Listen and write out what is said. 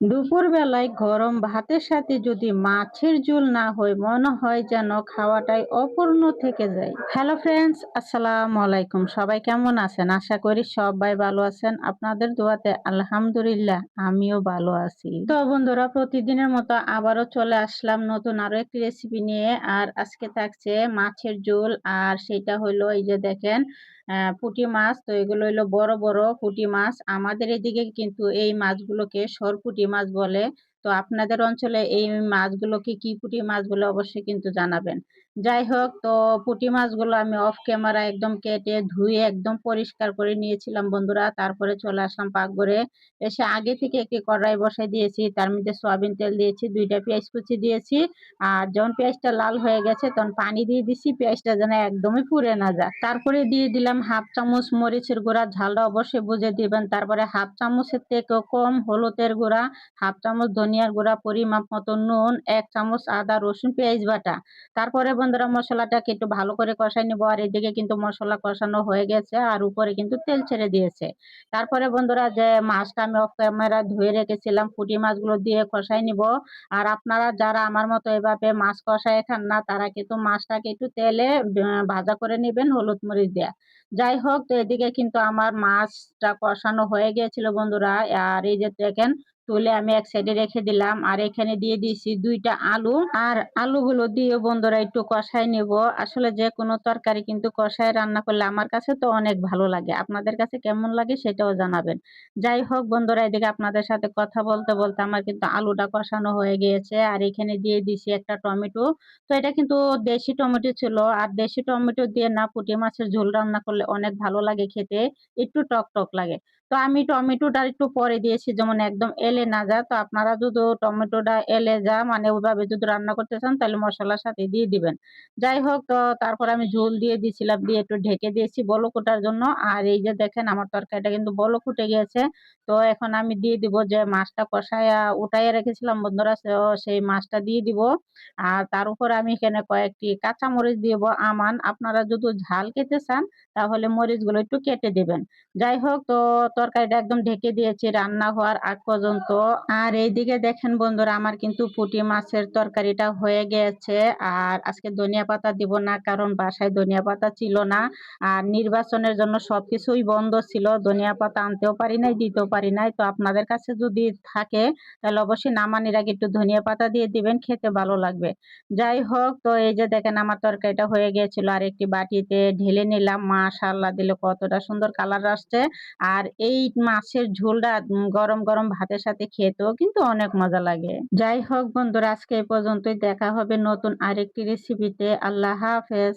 দুপুর বেলায় গরম ভাতের সাথে যদি মাছের ঝোল না হয়, মনে হয় যেন খাওয়াটাই অপূর্ণ থেকে যায়। হ্যালো ফ্রেন্ডস আসসালামু আলাইকুম। সবাই কেমন আছেন? আশা করি সবাই ভালো আছেন। আপনাদের দোয়াতে আলহামদুলিল্লাহ আমিও ভালো আছি। তো বন্ধুরা, প্রতিদিনের মতো আবারও চলে আসলাম নতুন আরও একটি রেসিপি নিয়ে। আর আজকে থাকছে মাছের ঝোল। আর সেটা হলো এই যে দেখেন পুঁটি মাছ, তো এগুলো হলো বড় বড় পুঁটি মাছ। আমাদের এদিকে কিন্তু এই মাছগুলোকে সরপুঁটি মাছ বলে। তো আপনাদের অঞ্চলে এই মাছগুলোকে কি পুঁটি মাছ বলে অবশ্যই কিন্তু জানাবেন। যাই হোক, তো পুঁটি মাছগুলো আমি অফ ক্যামেরা একদম কেটে ধুয়ে একদম পরিষ্কার করে নিয়েছিলাম বন্ধুরা। তারপরে চলে আসলাম পাকঘরে। এসে আগে থেকে একটি কড়াই বসাই দিয়েছি। তার মধ্যে সয়াবিন তেল দিয়েছি, দুইটা পেঁয়াজ কুচি দিয়েছি। আর যখন পেঁয়াজটা লাল হয়ে গেছে, তখন পানি দিয়ে দিছি, পেঁয়াজটা যেন একদমই পুড়ে না যায়। তারপরে দিয়ে দিলাম হাফ চামচ মরিচের গুঁড়া। ঝালটা অবশ্যই বুঝে দিবেন। তারপরে হাফ চামচের থেকে কম হলুদের গুঁড়া, হাফ চামচ ধনিয়ার গুঁড়া, পরিমাপ মতো নুন, এক চামচ আদা, রসুন, পেঁয়াজ বাটা। তারপরে বন্ধুরা মশলাটাকে একটু ভালো করে কষাই নিবো। আর এদিকে কিন্তু মশলা কষানো হয়ে গেছে আর উপরে কিন্তু তেল ছেড়ে দিয়েছে। তারপরে বন্ধুরা যে মাছটা আমি অফ ক্যামেরা ধুয়ে রেখেছিলাম ফুটি মাছগুলো দিয়ে কষাই নিব। আর আপনারা যারা আমার মতো এভাবে মাছ কষায় খান না, তারা কিন্তু মাছটাকে একটু তেলে ভাজা করে নেবেন হলুদ মরিচ দেয়া। যাই হোক, তো এদিকে কিন্তু আমার মাছটা কষানো হয়ে গিয়েছিল বন্ধুরা। আর এই যে দেখেন তুলে আমি এক সাইডে রেখে দিলাম। আর এখানে দিয়ে দিয়েছি দুইটা আলু। আর আলুগুলো দিয়ে বন্ধুরা একটু কষাই নেব। আসলে যে কোনো তরকারি কিন্তু কষায় রান্না করলে আমার কাছে তো অনেক ভালো লাগে। আপনাদের কাছে কেমন লাগে সেটাও জানাবেন। যাই হোক বন্ধুরা, এদিকে আপনাদের সাথে কথা বলতে বলতে আমার কিন্তু আলুটা কষানো হয়ে গিয়েছে। আর এখানে দিয়ে দিছি একটা টমেটো। তো এটা কিন্তু দেশি টমেটো ছিল। আর দেশি টমেটো দিয়ে না পুঁটি মাছের ঝোল রান্না করলে অনেক ভালো লাগে খেতে। একটু টক টক লাগে। তো আমি টমেটোটা একটু পরে দিয়েছি, যেমন একদম এলে না যায়। তো আপনারা যদি টমেটোটা এলে যা মানে ওইভাবে যদি রান্না করতে চান, তাহলে মশলার সাথে দিয়ে দিবেন। যাই হোক, তো তারপর আমি ঝোল দিয়ে দিয়েছিলাম দিয়ে একটু ঢেকে দিয়েছি বলো কোটার জন্য। আর এই যে দেখেন, আমার তরকারিটা কিন্তু বলো ফুটে গিয়েছে। তো এখন আমি দিয়ে দিব যে মাছটা কষায়া উঠাইয়া রেখেছিলাম, বন্ধুরা সেই মাছটা দিয়ে দিব। আর তার উপর আমি এখানে কয়েকটি কাঁচা মরিচ দিব। আমান, আপনারা যদি ঝাল খেতে চান, তাহলে মরিচগুলো একটু কেটে দিবেন। যাই হোক, তো তরকারিটা একদম ঢেকে দিয়েছি রান্না হওয়ার আগ পর্যন্ত। আর এইদিকে দেখেন বন্ধুরা, আমার কিন্তু পুঁটি মাছের তরকারিটা হয়ে গেছে। আর আজকে ধনিয়া পাতা দিব না, কারণ বাসায় ধনিয়া পাতা ছিল না। আর নির্বাচনের জন্য সবকিছুই বন্ধ ছিল। ধনিয়া পাতা আনতেও পারি নাই, দিতেও পারি নাই। তো আপনাদের কাছে যদি থাকে, তাহলে অবশ্যই নামানির আগে একটু ধনিয়া পাতা দিয়ে দিবেন, খেতে ভালো লাগবে। যাই হোক, তো এই যে দেখেন আমার তরকারিটা হয়ে গিয়েছিল আর একটি বাটিতে ঢেলে নিলাম। মা মাশাল্লাহ দিলে কতটা সুন্দর কালার আসছে। আর এই মাছের ঝোলটা গরম গরম ভাতের সাথে খেতেও কিন্তু অনেক মজা লাগে। যাই হোক বন্ধুরা, আজকে এই পর্যন্তই। দেখা হবে নতুন আরেকটি রেসিপিতে আল্লাহ হাফেজ।